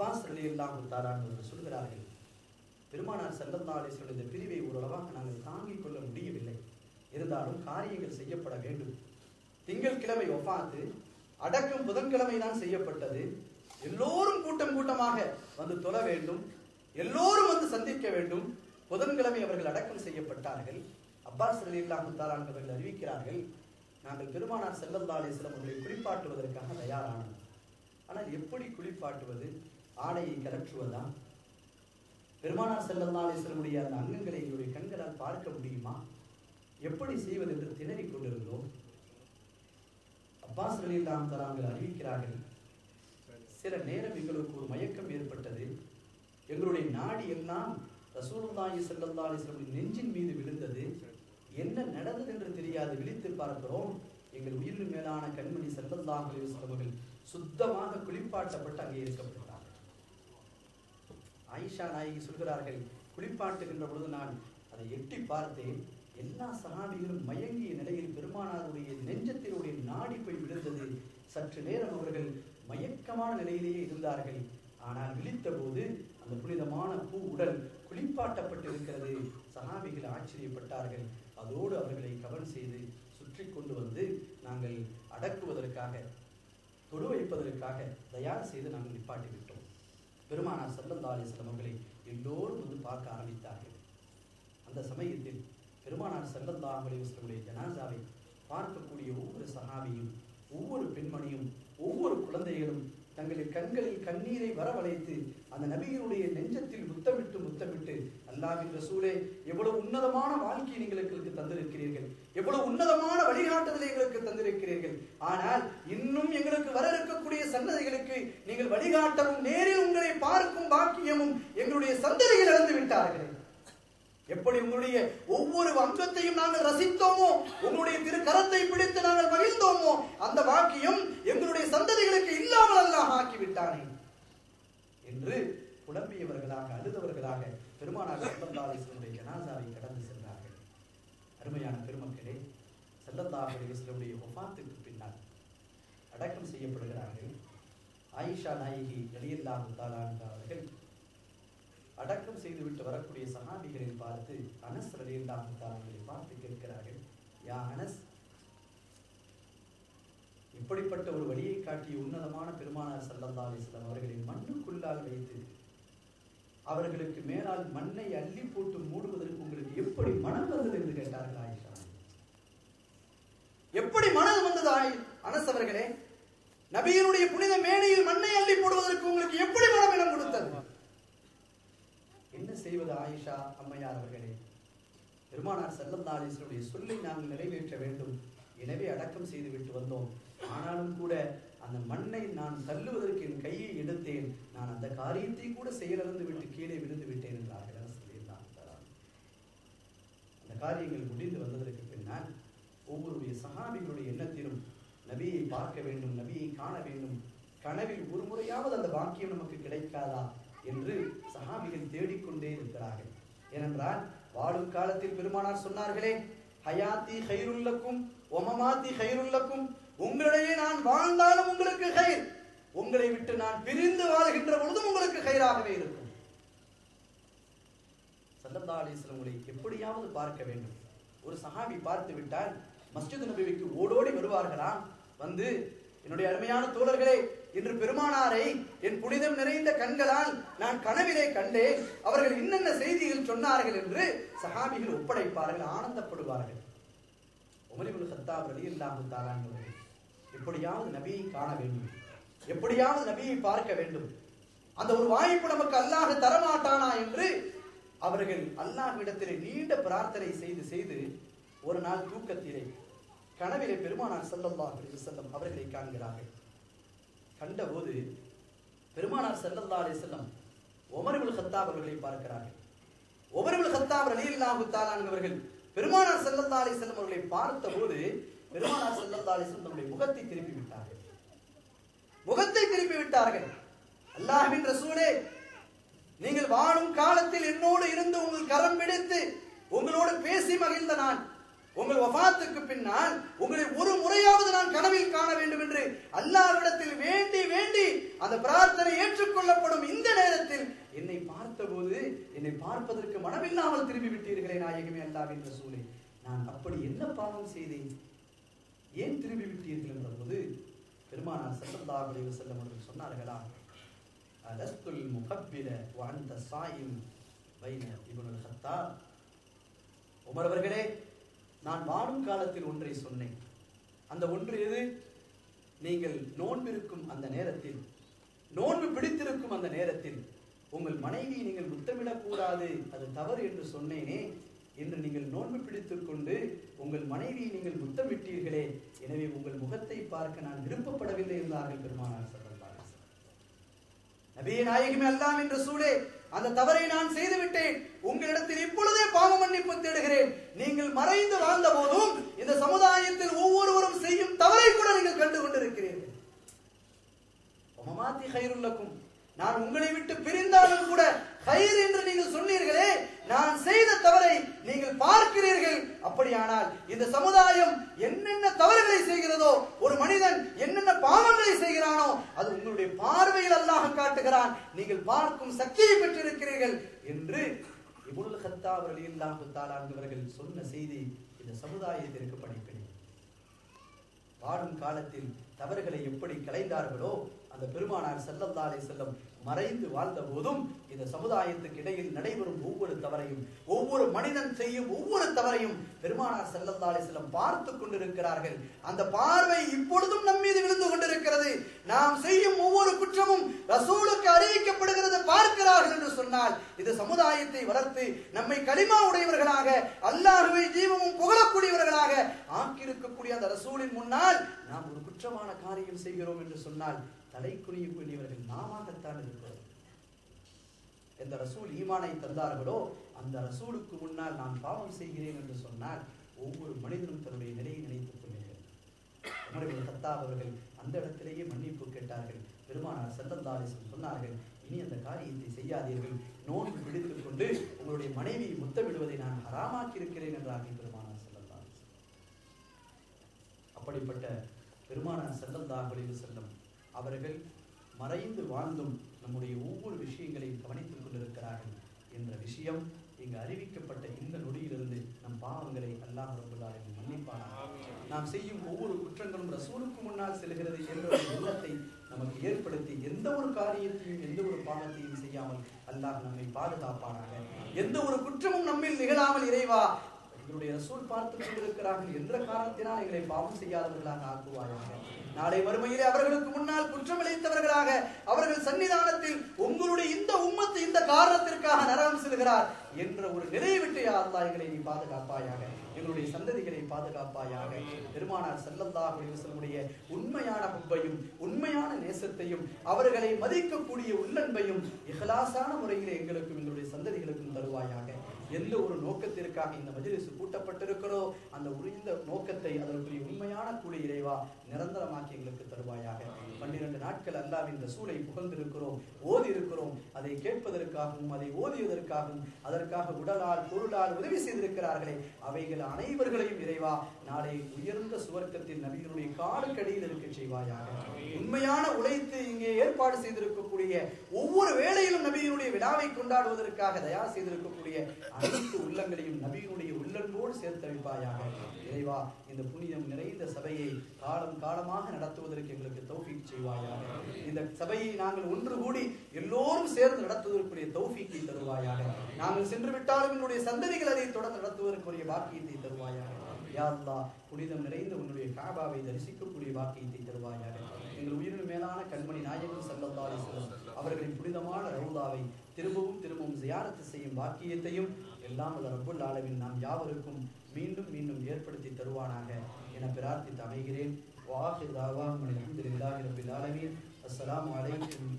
Abbas அலி இல்லாமல் தாரான்னு சொல்கிறார்கள் பெருமானார் செல்லந்தாலே அலைஹி இந்த பிரிவை ஓரளவாக நாங்கள் தாங்கிக் கொள்ள முடியவில்லை. இருந்தாலும் காரியங்கள் செய்யப்பட வேண்டும். திங்கட்கிழமை ஒஃபாத்து அடக்கம் புதன்கிழமை தான் செய்யப்பட்டது. எல்லோரும் கூட்டம் கூட்டமாக வந்து தொழ வேண்டும். எல்லோரும் வந்து சந்திக்க வேண்டும். புதன்கிழமை அவர்கள் அடக்கம் செய்யப்பட்டார்கள். அப்பாஸ் ரலியல்லாஹு இல்லாமல் அவர்கள் அறிவிக்கிறார்கள் நாங்கள் பெருமானார் செல்லந்தாலே சிலம் அவர்களை குளிப்பாட்டுவதற்காக தயாரானோம். ஆனால் எப்படி குளிப்பாட்டுவது? ஆடையை கலற்றுவதா பெருமானார் ஸல்லல்லாஹு அலைஹி அந்த அங்கங்களை எங்களுடைய கண்களால் பார்க்க முடியுமா? எப்படி செய்வது என்று திணறிக் கொண்டிருந்தோம். அப்பாஸ் ரலியல்லாஹு தஆலா அறிவிக்கிறார்கள் சில நேரம் எங்களுக்கு ஒரு மயக்கம் ஏற்பட்டது. எங்களுடைய நாடி எல்லாம் ரசூலுல்லாஹி ஸல்லல்லாஹு அலைஹி நெஞ்சின் மீது விழுந்தது. என்ன நடந்தது என்று தெரியாது விழித்து பார்க்கிறோம். எங்கள் உயிரின் மேலான கண்மணி ஸல்லல்லாஹு அலைஹி சுத்தமாக குளிப்பாட்டப்பட்டு அங்கே இருக்கப்பட்டார் ஆயிஷா நாயகி சொல்கிறார்கள் குளிப்பாட்டுகின்ற பொழுது நான் அதை எட்டி பார்த்தேன். எல்லா சகாபிகளும் மயங்கிய நிலையில் பெருமானாருடைய நெஞ்சத்தினுடைய நாடி போய் விழுந்தது. சற்று நேரம் அவர்கள் மயக்கமான நிலையிலேயே இருந்தார்கள். ஆனால் விழித்த போது அந்த புனிதமான பூ உடல் குளிப்பாட்டப்பட்டிருக்கிறது. சகாபிகள் ஆச்சரியப்பட்டார்கள். அதோடு அவர்களை கவன் செய்து சுற்றி கொண்டு வந்து நாங்கள் அடக்குவதற்காக தொழு வைப்பதற்காக தயார் செய்து நாங்கள் நிப்பாட்டி விட்டோம் பெருமானார் ஸல்லல்லாஹு அலைஹி அவர்களை எல்லோரும் வந்து பார்க்க ஆரம்பித்தார்கள். அந்த சமயத்தில் பெருமானார் ஸல்லல்லாஹு அலைஹி ஜனாசாவை பார்க்கக்கூடிய ஒவ்வொரு சகாவியும் ஒவ்வொரு பெண்மணியும் ஒவ்வொரு குழந்தைகளும் தங்களின் கண்களில் கண்ணீரை வரவழைத்து அந்த நபியினுடைய நெஞ்சத்தில் முத்தமிட்டு முத்தமிட்டு ரசூலே எவ்வளவு உன்னதமான வாழ்க்கையை நீங்கள் எங்களுக்கு தந்திருக்கிறீர்கள். எவ்வளவு உன்னதமான வழிகாட்டுதலை எங்களுக்கு தந்திருக்கிறீர்கள். ஆனால் இன்னும் எங்களுக்கு வர இருக்கக்கூடிய சந்ததிகளுக்கு நீங்கள் வழிகாட்டவும் நேரில் உங்களை பார்க்கும் பாக்கியமும் எங்களுடைய சந்ததிகள் இழந்து விட்டார்கள். எப்படி உங்களுடைய ஒவ்வொரு அங்கத்தையும் நாங்கள் ரசித்தோமோ உங்களுடைய திரு கரத்தை பிடித்து நாங்கள் மகிழ்ந்தோமோ அந்த வாக்கியம் எங்களுடைய சந்ததிகளுக்கு இல்லாமல் அல்லாஹ் ஆக்கிவிட்டானே. என்று புலம்பியவர்களாக அழுதவர்களாக பெருமானார் ஸல்லல்லாஹு ஜனாசாவை கடந்து சென்றார்கள். அருமையான பெருமக்களே ஸல்லல்லாஹு அலைஹி பின்னால் அடக்கம் செய்யப்படுகிறார்கள். ஆயிஷா நாயகி ரலியல்லாஹு தஆலா அவர்கள் அடக்கம் செய்துவிட்டு வரக்கூடிய சகாபிகளை பார்த்து அனஸ் ரலியல்லாஹு தஆலா அவர்களை பார்த்து கேட்கிறார்கள் யா அனஸ் இப்படிப்பட்ட ஒரு வழியை காட்டிய உன்னதமான பெருமானார் ஸல்லல்லாஹு அலைஹி அவர்களை மண்ணுக்குள்ளால் வைத்து அவர்களுக்கு மேலால் மண்ணை அள்ளி போட்டு மூடுவதற்கு உங்களுக்கு எப்படி மனம் வந்தது என்று கேட்டார்கள் ஆயிஷா? எப்படி மனம் வந்தது ஆய் அனஸ் அவர்களே? நபியினுடைய புனித மேடையில் மண்ணை அள்ளி போடுவதற்கு உங்களுக்கு எப்படி மனம் இடம் கொடுத்தது? என்ன செய்வது ஆயிஷா அம்மையார் அவர்களே? பெருமானார் ஸல்லல்லாஹு சொல்லை நாங்கள் நிறைவேற்ற வேண்டும். எனவே அடக்கம் செய்து விட்டு வந்தோம். ஆனாலும் கூட அந்த மண்ணை நான் தள்ளுவதற்கு என் கையை எடுத்தேன். நான் அந்த காரியத்தை கூட செயலிழந்து விட்டு கீழே விழுந்து விட்டேன் என்றார்கள் சொல்லியிருந்தான் அந்த காரியங்கள் முடிந்து வந்ததற்கு பின்னால் ஒவ்வொருடைய சகாபிகளுடைய எண்ணத்திலும் நபியை பார்க்க வேண்டும் நபியை காண வேண்டும். கனவில் ஒரு முறையாவது அந்த பாக்கியம் நமக்கு கிடைக்காதா என்று சகாபிகள் தேடிக்கொண்டே இருக்கிறார்கள். ஏனென்றால் வாழும் காலத்தில் பெருமானார் சொன்னார்களே ஹயாத்தி ஹைருல்லக்கும் ஒமமாத்தி ஹைருல்லக்கும் உங்களிடையே நான் வாழ்ந்தாலும் உங்களுக்கு கயிர் உங்களை விட்டு நான் பிரிந்து வாழ்கின்ற பொழுதும் உங்களுக்கு கயிறாகவே இருக்கும். சல்லல்லா அலிஸ்லம் உங்களை எப்படியாவது பார்க்க வேண்டும். ஒரு சஹாபி பார்த்து விட்டால் மஸ்ஜித் நபிக்கு ஓடோடி வருவார்களா வந்து என்னுடைய அருமையான தோழர்களே இன்று பெருமானாரை என் புனிதம் நிறைந்த கண்களால் நான் கனவிலே கண்டேன். அவர்கள் என்னென்ன செய்திகள் சொன்னார்கள் என்று சஹாபிகள் ஒப்படைப்பார்கள் ஆனந்தப்படுவார்கள். உமரிபுல் சத்தாப் ரலி இல்லாமல் தாராங்க எப்படியாவது நபியை காண வேண்டும். எப்படியாவது நபியை பார்க்க வேண்டும். அந்த ஒரு வாய்ப்பு நமக்கு அல்லாஹ் தரமாட்டானா என்று அவர்கள் அல்லாஹ்விடத்திலே நீண்ட பிரார்த்தனை செய்து செய்து ஒரு நாள் தூக்கத்திலே கனவிலே பெருமானார் ஸல்லல்லாஹு அலைஹி செல்லம் அவர்களை காண்கிறார்கள். கண்டபோது பெருமானார் செல்லல்லா அலி செல்லம் உமர் ஹத்தாப் அவர்களை பார்க்கிறார்கள். உமர் ஹத்தாப் அலி இல்லாஹு தாலான் அவர்கள் பெருமானார் செல்லல்லா அலி செல்லம் அவர்களை பார்த்தபோது பெருமானார் ஸல்லல்லாஹு அலைஹி வஸல்லம் முகத்தை திருப்பி விட்டார்கள். முகத்தை திருப்பி விட்டார்கள். அல்லாஹின் ரசூலே நீங்கள் வாழும் காலத்தில் என்னோடு இருந்து உங்கள் கரம் பிடித்து உங்களோடு பேசி மகிழ்ந்த நான் உங்கள் வஃபாத்துக்கு பின்னால் உங்களை ஒரு முறையாவது நான் கனவில் காண வேண்டும் என்று அல்லாஹ்விடத்தில் வேண்டி வேண்டி அந்த பிரார்த்தனை ஏற்றுக்கொள்ளப்படும் இந்த நேரத்தில் என்னை பார்ப்பதற்கு மனமில்லாமல் திரும்பி விட்டீர்களே நாயகமே அல்லாவின் ரசூலே. நான் அப்படி என்ன பாவம் செய்தேன்? ஏன் திரும்பி விட்டீர்கள் என்ற போது பெருமானார் சசந்தா அலைஹி வஸல்லம் அவர்கள் சொன்னார்களா? அலஸ்துல் முகப்பில வாழ்ந்த சாயும் வைன இப்னுல் ஹத்தா உமர் அவர்களே நான் வாழும் காலத்தில் ஒன்றை சொன்னேன். அந்த ஒன்று எது? நீங்கள் நோன்பிருக்கும் அந்த நேரத்தில் நோன்பு பிடித்திருக்கும் அந்த நேரத்தில் உங்கள் மனைவியை நீங்கள் முத்தமிடக்கூடாது அது தவறு என்று சொன்னேனே என்று நீங்கள் நோன்பு பிடித்துக் கொண்டு உங்கள் மனைவியை நீங்கள் முத்தமிட்டீர்களே எனவே உங்கள் முகத்தை பார்க்க நான் விருப்பப்படவில்லை என்றார்கள் பெருமானார் ஸல்லல்லாஹு அலைஹி நாயகமே அல்லாம் என்ற சூழே அந்த தவறை நான் செய்துவிட்டேன். உங்களிடத்தில் இப்பொழுதே பாவ மன்னிப்பு தேடுகிறேன். நீங்கள் மறைந்து வாழ்ந்த போதும் இந்த சமுதாயத்தில் ஒவ்வொருவரும் செய்யும் தவறை கூட நீங்கள் கண்டு கொண்டிருக்கிறீர்கள் ஹைருல்லக்கும் நான் உங்களை விட்டு பிரிந்தாலும் கூட ஹைர் என்று நீங்கள் சொன்னீர்களே நான் செய்த தவறை நீங்கள் பார்க்கிறீர்கள். அப்படியானால் இந்த சமுதாயம் என்னென்ன தவறுகளை செய்கிறதோ ஒரு மனிதன் என்னென்ன பாவங்களை செய்கிறானோ அது உங்களுடைய பார்வையில் அல்லாஹ் காட்டுகிறான். நீங்கள் பார்க்கும் சக்தியை பெற்றிருக்கிறீர்கள் என்று இபுல் ஹத்தா அவர்கள் இல்லாஹு தாலாங்கிறவர்கள் சொன்ன செய்தி இந்த சமுதாயத்திற்கு பணிக்கிறேன் வாழும் காலத்தில் தவறுகளை எப்படி கலைந்தார்களோ அந்த பெருமானார் செல்லந்தாலே செல்லம் மறைந்து வாழ்ந்த போதும் இந்த சமுதாயத்துக்கு இடையில் நடைபெறும் ஒவ்வொரு தவறையும் ஒவ்வொரு மனிதன் செய்யும் ஒவ்வொரு தவறையும் பெருமானார் செல்லந்தாலே செல்லம் பார்த்து கொண்டிருக்கிறார்கள். அந்த பார்வை இப்பொழுதும் நம் மீது விழுந்து கொண்டிருக்கிறது. நாம் செய்யும் ஒவ்வொரு குற்றமும் ரசூலுக்கு அறிவிக்கப்படுகிறது பார்க்கிறார்கள் என்று சொன்னால் இது சமுதாயத்தை வளர்த்து நம்மை களிமா உடையவர்களாக அல்லாஹுவை ஜீவமும் புகழக்கூடியவர்களாக ஆக்கியிருக்கக்கூடிய அந்த ரசூலின் முன்னால் நாம் ஒரு குற்றமான காரியம் செய்கிறோம் என்று சொன்னால் தலை குனியக்கூடியவர்கள் நாமாகத்தான் இருக்கிறோம். எந்த ரசூல் ஈமானை தந்தார்களோ அந்த ரசூலுக்கு முன்னால் நான் பாவம் செய்கிறேன் என்று சொன்னால் ஒவ்வொரு மனிதனும் தன்னுடைய நிலையை நினைத்துக் கொள்ளுங்கள் உமர்கள் அவர்கள் அந்த இடத்திலேயே மன்னிப்பு கேட்டார்கள். பெருமானார் செல்லந்தாலிசம் சொன்னார்கள் இனி அந்த காரியத்தை செய்யாதீர்கள். நோன்பு பிடித்துக் கொண்டு உங்களுடைய மனைவியை முத்தமிடுவதை நான் ஹராமாக்கி இருக்கிறேன் என்றார்கள் பெருமானார் செல்லந்தாலிசம் அப்படிப்பட்ட பெருமானார் செல்லல்லாஹு அலைஹி செல்லம் அவர்கள் மறைந்து வாழ்ந்தும் நம்முடைய ஒவ்வொரு விஷயங்களையும் கவனித்துக் கொண்டிருக்கிறார்கள் என்ற விஷயம் இங்கு அறிவிக்கப்பட்ட இந்த நொடியிலிருந்து நம் பாவங்களை அல்லாஹ் ரபுல் ஆலமீன் மன்னிப்பான நாம் செய்யும் ஒவ்வொரு குற்றங்களும் ரசூலுக்கு முன்னால் செல்கிறது என்ற ஒரு எண்ணத்தை நமக்கு ஏற்படுத்தி எந்த ஒரு காரியத்தையும் எந்த ஒரு பாவத்தையும் செய்யாமல் அல்லாஹ் நம்மை பாதுகாப்பானாக. எந்த ஒரு குற்றமும் நம்மில் நிகழாமல் இறைவா என்னுடைய ரசூல் பார்த்துக் கொண்டிருக்கிறார்கள் என்ற காரணத்தினால் எங்களை பாவம் செய்யாதவர்களாக ஆக்குவாயாக. நாளை வறுமையிலே அவர்களுக்கு முன்னால் குற்றம் குற்றமிழைத்தவர்களாக அவர்கள் சன்னிதானத்தில் உங்களுடைய இந்த உம்மத்து இந்த காரணத்திற்காக நரகம் செல்கிறார் என்ற ஒரு நிலையை விட்டு யா எங்களை நீ பாதுகாப்பாயாக எங்களுடைய சந்ததிகளை பாதுகாப்பாயாக பெருமானார் ஸல்லல்லாஹு செல்லுடைய உண்மையான ஹுப்பையும் உண்மையான நேசத்தையும் அவர்களை மதிக்கக்கூடிய உள்ளன்பையும் இகலாசான முறையில் எங்களுக்கும் எங்களுடைய சந்ததிகளுக்கும் தருவாயாக. எந்த ஒரு நோக்கத்திற்காக இந்த மஜிலிசு கூட்டப்பட்டிருக்கிறோ அந்த உரிந்த நோக்கத்தை அதற்குரிய உண்மையான கூலி இறைவா நிரந்தரமாக்கி எங்களுக்கு தருவாயாக. பன்னிரண்டு நாட்கள் அல்லாவின் ரசூலை புகழ்ந்திருக்கிறோம் ஓதி இருக்கிறோம் அதை கேட்பதற்காகவும் அதை ஓதியதற்காகவும் அதற்காக உடலால் பொருளால் உதவி செய்திருக்கிறார்களே. அவைகள் அனைவர்களையும் இறைவா நாளை உயர்ந்த சுவர்க்கத்தில் நபிகளுடைய காலுக்கடியில் இருக்க செய்வாயாக. உண்மையான உழைத்து இங்கே ஏற்பாடு செய்திருக்கக்கூடிய ஒவ்வொரு வேளையிலும் நபியினுடைய விழாவை கொண்டாடுவதற்காக தயார் செய்திருக்கக்கூடிய அனைத்து உள்ளங்களையும் நபியினுடைய உள்ளன்போடு சேர்த்து வைப்பாயாக இறைவா இந்த புனிதம் நிறைந்த சபையை காலம் காலமாக நடத்துவதற்கு எங்களுக்கு தௌஃபீக் செய்வாயாக. இந்த சபையை நாங்கள் ஒன்று கூடி எல்லோரும் சேர்ந்து நடத்துவதற்குரிய தௌஃபீக்கை தருவாயாக. நாங்கள் சென்று விட்டாலும் என்னுடைய சந்ததிகள் அதை தொடர்ந்து நடத்துவதற்குரிய பாக்கியத்தை தருவாயாக. யா புனிதம் நிறைந்த உன்னுடைய காபாவை தரிசிக்கக்கூடிய பாக்கியத்தை தருவாயாக. எங்கள் உயிரின் மேலான கண்மணி நாயகன் ஸல்லல்லாஹு அலைஹி அவர்களின் புனிதமான ரவுதாவை திரும்பவும் திரும்பவும் ஜியாரத்து செய்யும் வாக்கியத்தையும் எல்லாம் வல்ல ரப்புல் ஆலமீன் நாம் யாவருக்கும் மீண்டும் மீண்டும் ஏற்படுத்தி தருவானாக என பிரார்த்தித்து அமைகிறேன். வாஹிர் தாவாஹும் அல்ஹம்துலில்லாஹி ரப்பில் ஆலமீன். அஸ்ஸலாமு அலைக்கும்